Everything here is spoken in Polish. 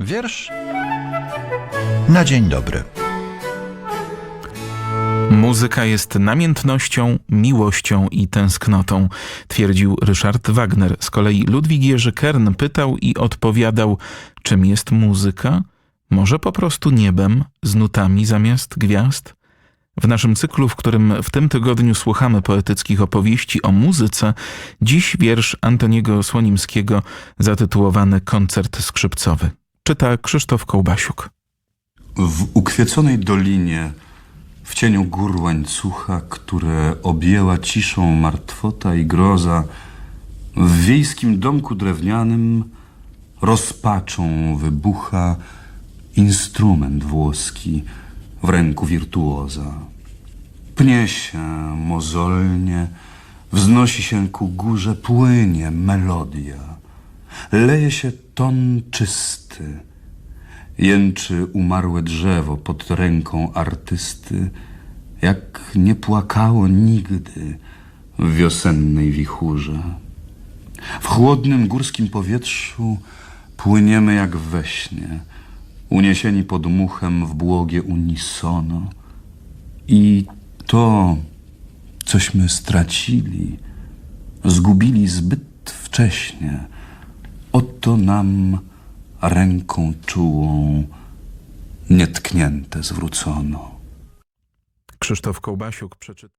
Wiersz na dzień dobry. Muzyka jest namiętnością, miłością i tęsknotą, twierdził Ryszard Wagner. Z kolei Ludwik Jerzy Kern pytał i odpowiadał, czym jest muzyka? Może po prostu niebem, z nutami zamiast gwiazd? W naszym cyklu, w którym w tym tygodniu słuchamy poetyckich opowieści o muzyce, dziś wiersz Antoniego Słonimskiego zatytułowany Koncert skrzypcowy. Czyta Krzysztof Kołbasiuk. W ukwieconej dolinie, w cieniu gór łańcucha, które objęła ciszą martwota i groza, w wiejskim domku drewnianym rozpaczą wybucha instrument włoski w ręku wirtuoza. Pnie się mozolnie, wznosi się ku górze, płynie melodia. Leje się ton czysty, Jęczy umarłe drzewo pod ręką artysty, jak nie płakało nigdy w wiosennej wichurze. W chłodnym górskim powietrzu płyniemy jak we śnie, uniesieni pod muchem w błogie unisono. I to, cośmy stracili, zgubili zbyt wcześnie, oto nam ręką czułą nietknięte zwrócono. Krzysztof Kołbasiuk przeczytał.